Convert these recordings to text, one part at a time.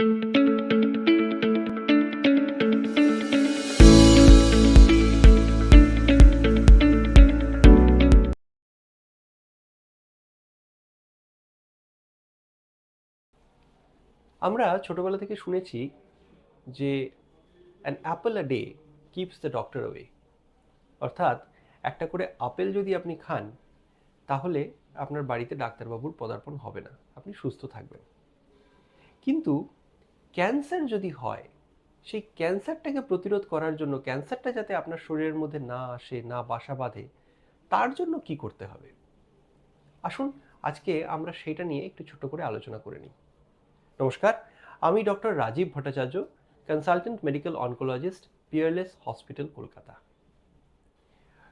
আমরা ছোটবেলা থেকে শুনেছি যে an apple a day keeps the doctor away অর্থাৎ একটা করে আপেল যদি আপনি খান, তাহলে আপনার বাড়িতে ডাক্তারবাবুর পদার্পণ হবে না। আপনি সুস্থ থাকবেন। কিন্তু ক্যান্সার যদি হয়, সেই ক্যান্সারটাকে প্রতিরোধ করার জন্য, ক্যান্সারটা যাতে আপনার শরীরের মধ্যে না আসে, না বাসা বাঁধে, তার জন্য কি করতে হবে? আসুন, আজকে আমরা সেটা নিয়ে একটু ছোট করে আলোচনা করে নিই। নমস্কার, আমি doctor Rajeev Bhattacharya consultant medical oncologist Peerless hospital Kolkata.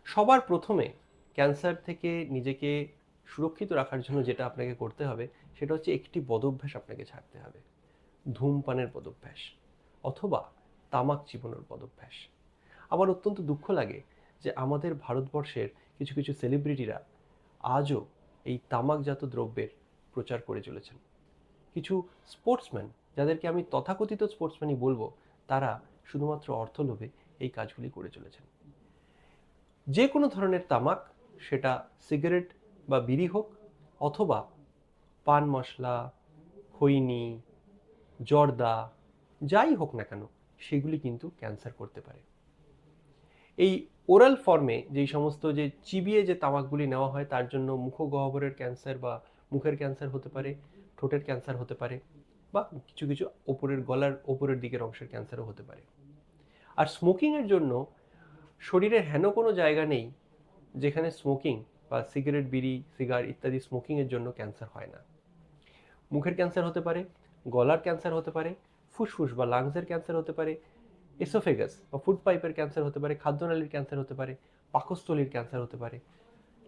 সবার প্রথমে ক্যান্সার থেকে নিজেকে সুরক্ষিত রাখার জন্য যেটা আপনাকে করতে হবে, সেটা হচ্ছে একটি বদভ্যাস আপনাকে ছাড়তে হবে। ধূমপানের পদভ্যাস অথবা তামাক চিবানোর পদভ্যাস। আমার অত্যন্ত দুঃখ লাগে যে আমাদের ভারতবর্ষের কিছু কিছু সেলিব্রিটিরা আজও এই তামাকজাত দ্রব্যের প্রচার করে চলেছেন। কিছু স্পোর্টসম্যান যাদেরকে আমি তথাকথিত স্পোর্টসম্যানই বলব, তারা শুধুমাত্র অর্থ লোভে এই কাজগুলি করে চলেছেন। যে কোনো ধরনের তামাক, সেটা সিগারেট বা বিড়ি হোক, অথবা পান মশলা, খৈনি জর্দা, যাই হোক না কেন, সেগুলি কিন্তু ক্যান্সার করতে পারে। এই ওরাল ফর্মে যেই সমস্ত যে চিবিয়ে যে তামাকগুলি নেওয়া হয়, তার জন্য মুখগহ্বরের ক্যান্সার বা মুখের ক্যান্সার হতে পারে, ঠোঁটের ক্যান্সার হতে পারে, বা কিছু কিছু ওপরের গলার ওপরের দিকের অংশের ক্যান্সারও হতে পারে। আর স্মোকিংয়ের জন্য শরীরের হেন কোনো জায়গা নেই, যেখানে স্মোকিং বা সিগারেট, বিড়ি, সিগার ইত্যাদি স্মোকিংয়ের জন্য ক্যান্সার হয় না। মুখের ক্যান্সার হতে পারে গলার ক্যান্সার হতে পারে, ফুসফুস বা লাংসের ক্যান্সার হতে পারে এসোফেগাস বা ফুড পাইপের ক্যান্সার হতে পারে খাদ্যনালীর ক্যান্সার হতে পারে, পাকস্থলীর ক্যান্সার হতে পারে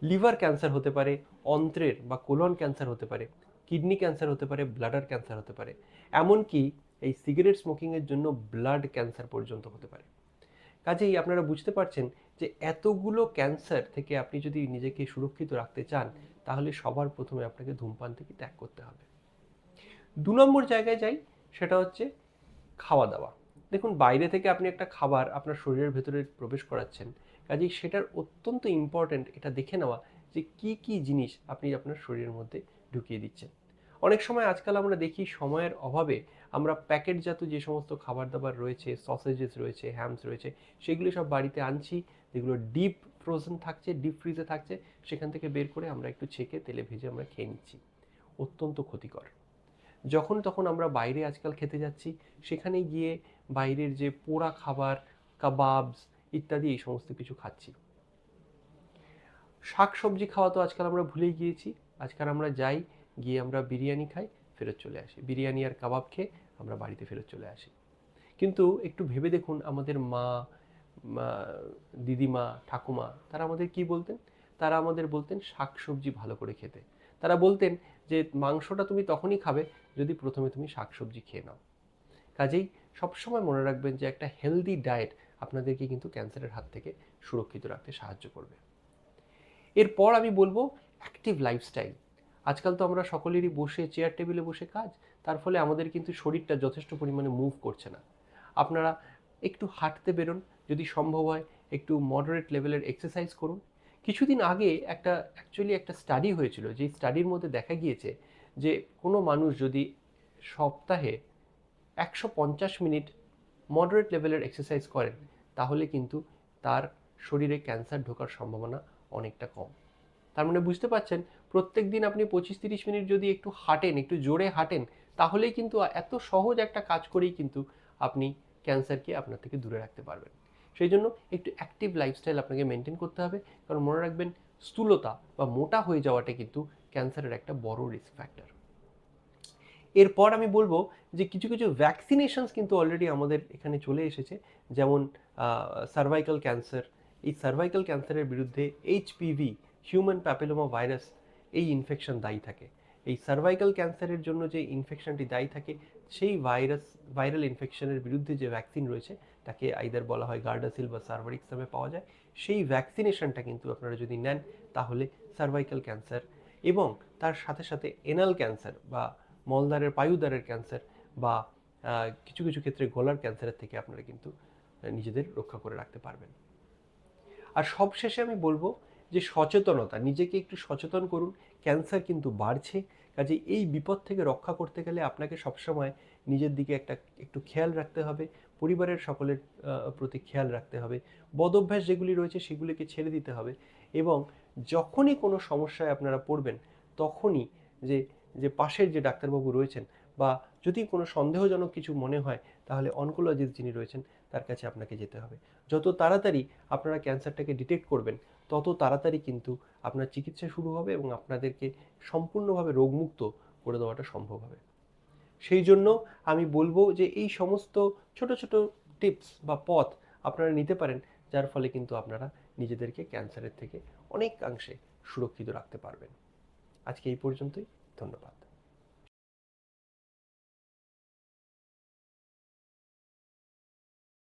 লিভার ক্যান্সার হতে পারে, অন্ত্রের বা কোলন ক্যান্সার হতে পারে কিডনি ক্যান্সার হতে পারে ব্লাডার ক্যান্সার হতে পারে। এমনকি এই সিগারেট স্মোকিংয়ের জন্য ব্লাড ক্যান্সার পর্যন্ত হতে পারে। কাজেই আপনারা বুঝতে পারছেন যে এতগুলো ক্যান্সার থেকে আপনি যদি নিজেকে সুরক্ষিত রাখতে চান, তাহলে সবার প্রথমে আপনাকে ধূমপান থেকে ত্যাগ করতে হবে। দু নম্বর জায়গায় যাই, সেটা হচ্ছে খাওয়া দাওয়া দেখুন, বাইরে থেকে আপনি একটা খাবার আপনার শরীরের ভেতরে প্রবেশ করাচ্ছেন, কাজেই সেটার অত্যন্ত ইম্পর্ট্যান্ট এটা দেখে নেওয়া যে কি কি জিনিস আপনি আপনার শরীরের মধ্যে ঢুকিয়ে দিচ্ছেন। অনেক সময় আজকাল আমরা দেখি সময়ের অভাবে আমরা প্যাকেটজাত যে সমস্ত খাবার দাবার রয়েছে সসেজেস রয়েছে হ্যামস রয়েছে, সেগুলো সব বাড়িতে আনছি, যেগুলো ডিপ ফ্রোজেন থাকছে ডিপ ফ্রিজে থাকছে, সেখান থেকে বের করে আমরা একটু ছেঁকে তেলে ভেজে আমরা খেয়ে নিচ্ছি। অত্যন্ত ক্ষতিকর। যখন তখন আমরা বাইরে আজকাল খেতে যাচ্ছি, সেখানে গিয়ে বাইরের যে পোড়া খাবার, কাবাবস ইত্যাদি এই সমস্ত কিছু খাচ্ছি। শাক সবজি খাওয়া তো আজকাল আমরা ভুলেই গিয়েছি। আজকাল আমরা যাই, গিয়ে আমরা বিরিয়ানি খাই, ফেরত চলে আসি। বিরিয়ানি আর কাবাব খেয়ে আমরা বাড়িতে ফেরত চলে আসি। কিন্তু একটু ভেবে দেখুন, আমাদের মা দিদিমা, ঠাকুমা, তারা আমাদের কি বলতেন? তারা আমাদের বলতেন, শাক সবজি ভালো করে খেতে। তারা বলতেন যে মাংসটা তুমি তখনই খাবে যদি প্রথমে তুমি শাকসবজি খেয়ে নাও। কাজেই সবসময় মনে রাখবেন যে একটা হেলদি ডায়েট আপনাদেরকে কিন্তু ক্যান্সারের হাত থেকে সুরক্ষিত রাখতে সাহায্য করবে। এরপর আমি বলব অ্যাক্টিভ লাইফস্টাইল আজকাল তো আমরা সকলেরই বসে চেয়ার টেবিলে বসে কাজ, তার ফলে আমাদের কিন্তু শরীরটা যথেষ্ট পরিমাণে মুভ করছে না। আপনারা একটু হাঁটতে বেরোন, যদি সম্ভব হয় একটু মডারেট লেভেলের এক্সারসাইজ করুন কিছুদিন আগে একটা অ্যাকচুয়ালি একটা স্টাডি হয়েছিল, যে স্টাডির মধ্যে দেখা গিয়েছে যে কোনো মানুষ যদি সপ্তাহে একশো পঞ্চাশ মিনিট মডারেট লেভেলের এক্সারসাইজ করেন, তাহলে কিন্তু তার শরীরে ক্যান্সার ঢোকার সম্ভাবনা অনেকটা কম। তার মানে বুঝতে পারছেন, প্রত্যেক দিন আপনি পঁচিশ তিরিশ মিনিট যদি একটু হাঁটেন, একটু জোরে হাঁটেন, তাহলেই কিন্তু এত সহজ একটা কাজ করেই কিন্তু আপনি ক্যান্সারকে আপনার থেকে দূরে রাখতে পারবেন। সেই জন্য একটু অ্যাক্টিভ লাইফস্টাইল আপনাকে মেনটেন করতে হবে। কারণ মনে রাখবেন, স্থূলতা বা মোটা হয়ে যাওয়াটা কিন্তু ক্যান্সারের একটা বড় রিস্ক ফ্যাক্টর এরপর আমি বলব যে কিছু কিছু ভ্যাকসিনেশনস কিন্তু অলরেডি আমাদের এখানে চলে এসেছে। যেমন সার্ভাইকাল ক্যান্সার এই সার্ভাইকাল ক্যান্সারের বিরুদ্ধে এইচপিভি হিউম্যান প্যাপিলোমা ভাইরাস এই ইনফেকশন দায়ী থাকে। এই সার্ভাইকাল ক্যান্সারের জন্য যে ইনফেকশনটি দায়ী থাকে, সেই ভাইরাস ভাইরাল ইনফেকশনের বিরুদ্ধে যে ভ্যাকসিন রয়েছে, তাকে আইদার বলা হয় গার্ডাসিল বা সার্ভারিক্স নামে পাওয়া যায়। সেই ভ্যাকসিনেশনটা কিন্তু আপনারা যদি নেন, তাহলে সার্ভাইকাল ক্যান্সার এবং তার সাথে সাথে এনাল ক্যান্সার বা মলদ্বারের পায়ুদ্বারের ক্যান্সার বা কিছু কিছু ক্ষেত্রে গলার ক্যান্সারের থেকে আপনারা কিন্তু নিজেদের রক্ষা করে রাখতে পারবেন। আর সবশেষে আমি বলব যে সচেতনতা, নিজেকে একটু সচেতন করুন ক্যান্সার কিন্তু বাড়ছে। কাজে এই বিপদ থেকে রক্ষা করতে গেলে আপনাকে সবসময় নিজের দিকে একটা একটু খেয়াল রাখতে হবে। পরিবারের সকলের প্রতি খেয়াল রাখতে হবে। বদভ্যাস যেগুলি রয়েছে সেগুলিকে ছেড়ে দিতে হবে এবং যখনই কোনো সমস্যায় আপনারা পড়বেন, তখনই যে যে পাশের যে ডাক্তারবাবু রয়েছেন বা যদি কোনো সন্দেহজনক কিছু মনে হয়, তাহলে অনকোলজিস্ট যিনি রয়েছেন, তার কাছে আপনাকে যেতে হবে। যত তাড়াতাড়ি আপনারা ক্যান্সারটাকে ডিটেক্ট করবেন, তত তাড়াতাড়ি কিন্তু আপনার চিকিৎসা শুরু হবে এবং আপনাদেরকে সম্পূর্ণভাবে রোগমুক্ত করে দেওয়াটা সম্ভব হবে। সেই জন্য আমি বলব যে, এই সমস্ত ছোট ছোট টিপস বা পথ আপনারা নিতে পারেন, যার ফলে কিন্তু আপনারা নিজেদেরকে ক্যান্সারের থেকে অনেকাংশে সুরক্ষিত রাখতে পারবেন। আজকে এই পর্যন্তই, ধন্যবাদ।